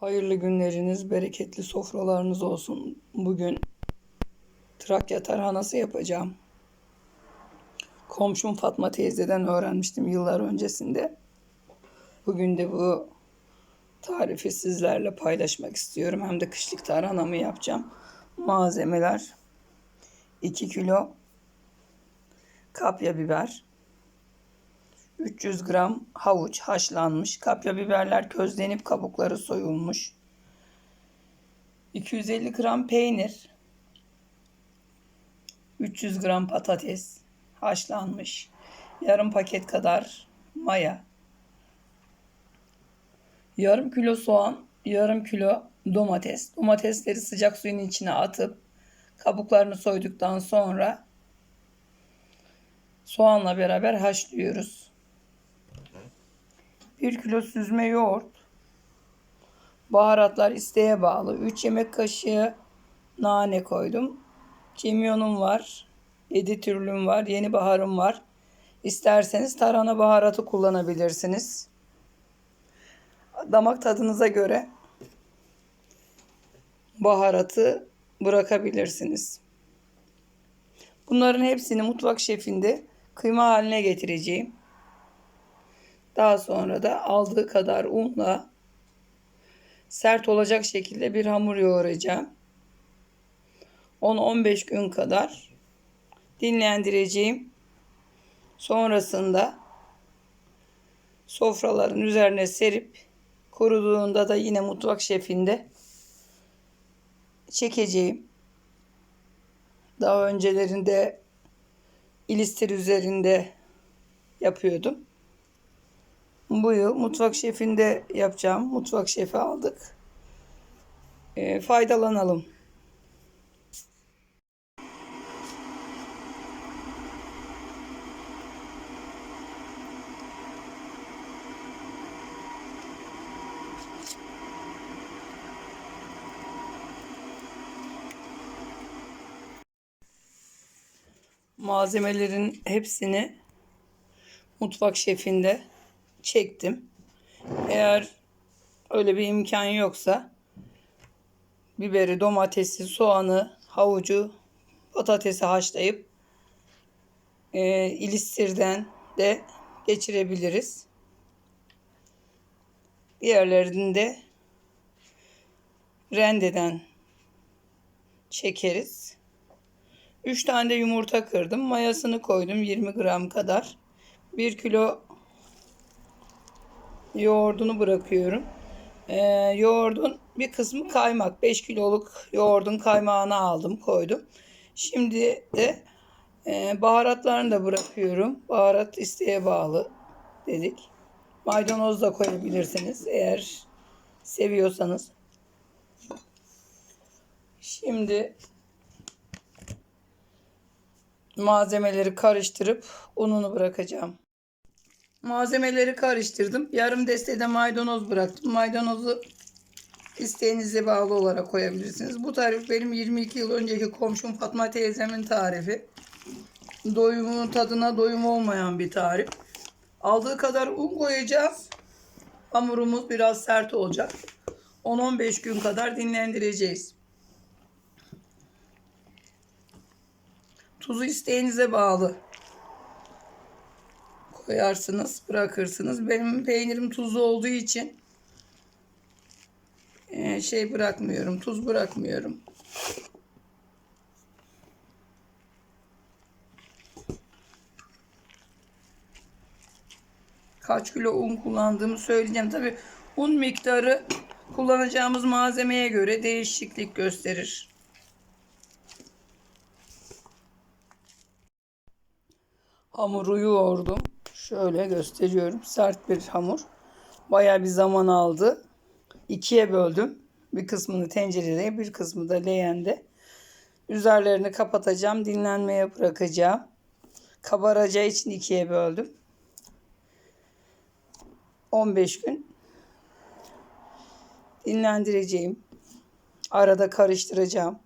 Hayırlı günleriniz, bereketli sofralarınız olsun. Bugün Trakya tarhanası yapacağım. Komşum Fatma teyzeden öğrenmiştim yıllar öncesinde. Bugün de bu tarifi sizlerle paylaşmak istiyorum. Hem de kışlık tarhanamı yapacağım. Malzemeler 2 kilo kapya biber, 300 gram havuç haşlanmış. Kapya biberler közlenip kabukları soyulmuş. 250 gram peynir. 300 gram patates haşlanmış. Yarım paket kadar maya. Yarım kilo soğan, yarım kilo domates. Domatesleri sıcak suyun içine atıp kabuklarını soyduktan sonra soğanla beraber haşlıyoruz. 1 kilo süzme yoğurt. Baharatlar isteğe bağlı. 3 yemek kaşığı nane koydum. Kimyonum var. 7 türlüm var. Yeni baharım var. İsterseniz tarhana baharatı kullanabilirsiniz. Damak tadınıza göre baharatı bırakabilirsiniz. Bunların hepsini mutfak şefinde kıyma haline getireceğim. Daha sonra da aldığı kadar unla sert olacak şekilde bir hamur yoğuracağım. 10-15 gün kadar dinlendireceğim. Sonrasında sofraların üzerine serip kuruduğunda da yine mutfak şefinde çekeceğim. Daha öncelerinde ilistir üzerinde yapıyordum. Bu yıl mutfak şefinde yapacağım. Mutfak şefi aldık. E, faydalanalım. Malzemelerin hepsini mutfak şefinde çektim. Eğer öyle bir imkan yoksa biberi, domatesi, soğanı, havucu, patatesi haşlayıp e, ilistirden de geçirebiliriz. Diğerlerinde rendeden çekeriz. 3 tane de yumurta kırdım. Mayasını koydum 20 gram kadar. 1 kilo yoğurdunu bırakıyorum. Ee, yoğurdun bir kısmı kaymak. 5 kiloluk yoğurdun kaymağını aldım koydum. Şimdi de e, baharatlarını da bırakıyorum. Baharat isteğe bağlı dedik. Maydanoz da koyabilirsiniz eğer seviyorsanız. Şimdi malzemeleri karıştırıp ununu bırakacağım. Malzemeleri karıştırdım. Yarım destede maydanoz bıraktım. Maydanozu isteğinize bağlı olarak koyabilirsiniz. Bu tarif benim 22 yıl önceki komşum Fatma teyzemin tarifi. Doyumun tadına doyum olmayan bir tarif. Aldığı kadar un koyacağız. Hamurumuz biraz sert olacak. 10-15 gün kadar dinlendireceğiz. Tuzu isteğinize bağlı koyarsınız, bırakırsınız. Benim peynirim tuzlu olduğu için e, şey bırakmıyorum, tuz bırakmıyorum. Kaç kilo un kullandığımı söyleyeceğim. Tabi un miktarı kullanacağımız malzemeye göre değişiklik gösterir. Hamuru yoğurdum. Şöyle gösteriyorum. Sert bir hamur. Baya bir zaman aldı. İkiye böldüm. Bir kısmını tencerede, bir kısmı da leğende. Üzerlerini kapatacağım. Dinlenmeye bırakacağım. Kabaracağı için ikiye böldüm. 15 gün dinlendireceğim. Arada karıştıracağım.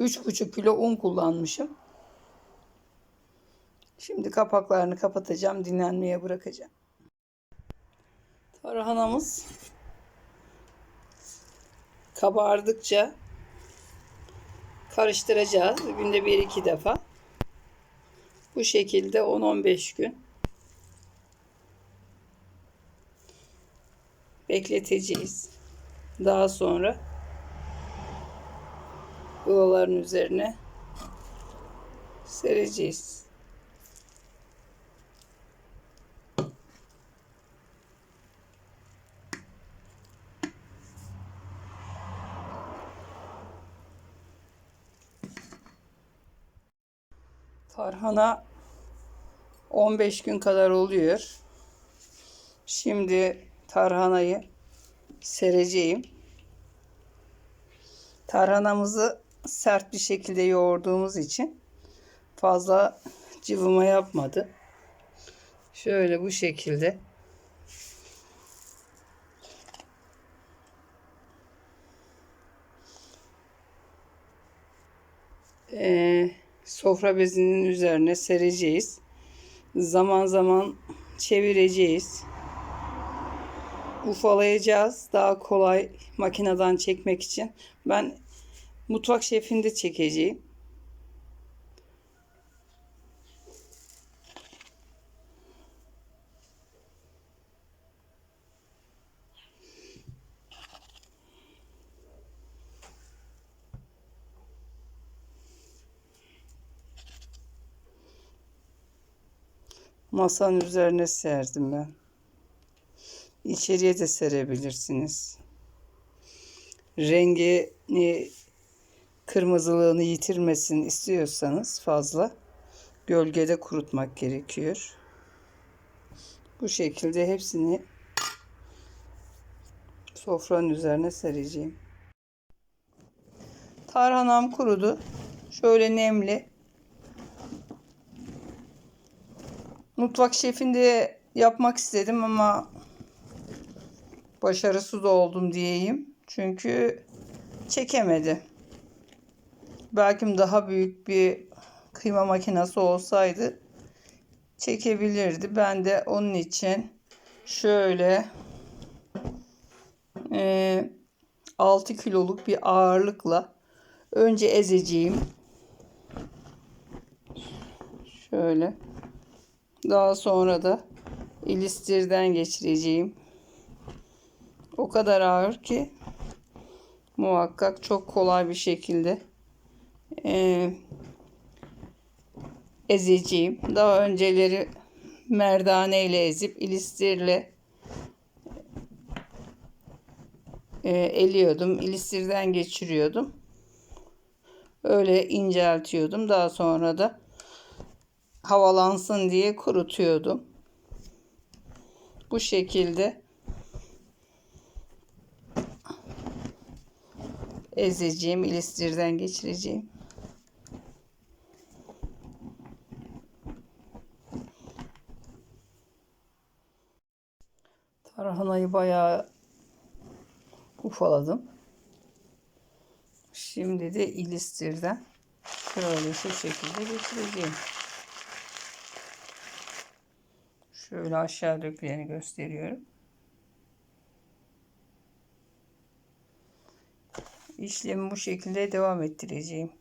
3,5 kilo un kullanmışım. Şimdi kapaklarını kapatacağım. Dinlenmeye bırakacağım. Tarhanamız kabardıkça karıştıracağız. Günde bir iki defa. Bu şekilde 10-15 gün bekleteceğiz. Daha sonra yuvaların üzerine sereceğiz. Tarhana 15 gün kadar oluyor. Şimdi tarhanayı sereceğim. Tarhanamızı sert bir şekilde yoğurduğumuz için fazla cıvıma yapmadı. Şöyle bu şekilde. Ee, sofra bezinin üzerine sereceğiz. Zaman zaman çevireceğiz. Ufalayacağız. Daha kolay makineden çekmek için. Ben mutfak şefinde çekeceğim. Masanın üzerine serdim ben. İçeriye de serebilirsiniz. Rengini kırmızılığını yitirmesin istiyorsanız fazla gölgede kurutmak gerekiyor. Bu şekilde hepsini sofranın üzerine sereceğim. Tarhanam kurudu. Şöyle nemli. Mutfak şefinde yapmak istedim ama başarısız oldum diyeyim. Çünkü çekemedi. Belki daha büyük bir kıyma makinesi olsaydı çekebilirdi. Ben de onun için şöyle e, 6 kiloluk bir ağırlıkla önce ezeceğim. Şöyle. Daha sonra da ilistirden geçireceğim. O kadar ağır ki muhakkak çok kolay bir şekilde e, ezeceğim. Daha önceleri merdane ile ezip ilistirle e, eliyordum. İlistirden geçiriyordum. Öyle inceltiyordum. Daha sonra da havalansın diye kurutuyordum. Bu şekilde ezeceğim, ilistirden geçireceğim. Tarhanayı bayağı ufaladım. Şimdi de ilistirden şöyle şu şekilde geçireceğim. Şöyle aşağı döküleni gösteriyorum. İşlemi bu şekilde devam ettireceğim.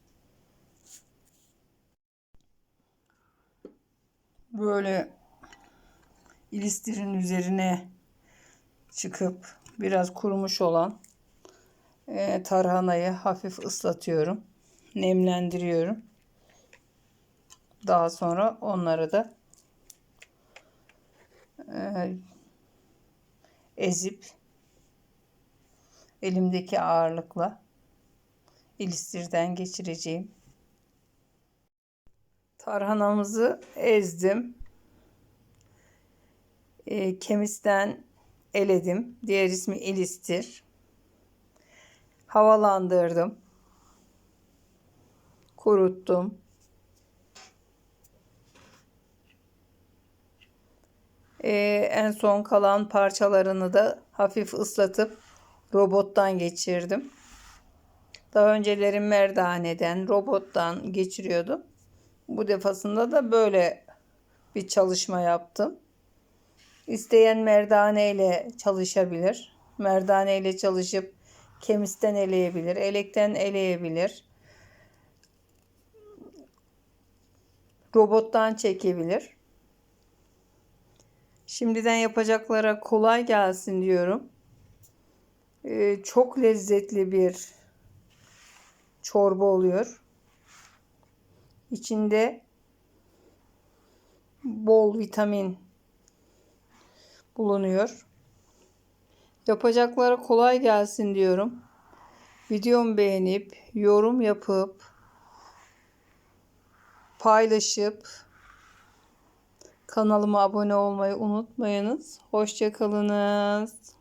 Böyle ilistirin üzerine çıkıp biraz kurumuş olan e, tarhanayı hafif ıslatıyorum. Nemlendiriyorum. Daha sonra onları da e, ezip elimdeki ağırlıkla ilistirden geçireceğim. Tarhanamızı ezdim. E, kemisten eledim. Diğer ismi ilistir. Havalandırdım. Kuruttum. E, en son kalan parçalarını da hafif ıslatıp robottan geçirdim. Daha önceleri merdaneden, robottan geçiriyordum. Bu defasında da böyle bir çalışma yaptım. İsteyen merdane ile çalışabilir. Merdane ile çalışıp kemisten eleyebilir. Elekten eleyebilir. Robottan çekebilir. Şimdiden yapacaklara kolay gelsin diyorum. Ee, çok lezzetli bir çorba oluyor. İçinde bol vitamin bulunuyor. Yapacaklara kolay gelsin diyorum. Videomu beğenip, yorum yapıp, paylaşıp, kanalıma abone olmayı unutmayınız. Hoşçakalınız.